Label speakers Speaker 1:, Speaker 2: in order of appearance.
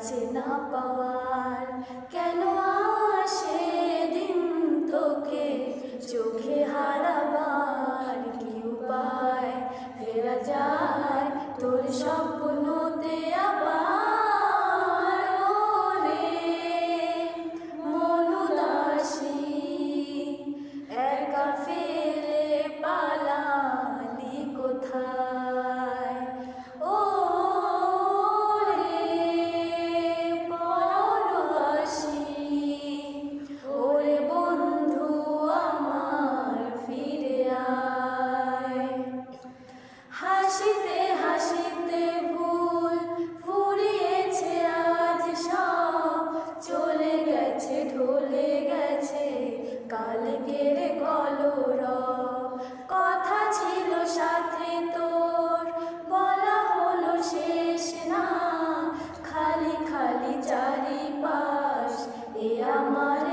Speaker 1: কাছে না পাওয়ার, কেন আসে দিন তোকে? চোখে হারাবার কি উপায়? ফেরা যায় তোর স্বপ্নতে আবার রে মন একা ফেলে পালালি কোথায়? হাসিতে হাসিতে ফুল আজ সব। চলে গেছে গেছে কথা ছিল সাথে তোর, বলা হলো শেষ না। খালি খালি চারিপাশ, এ আমার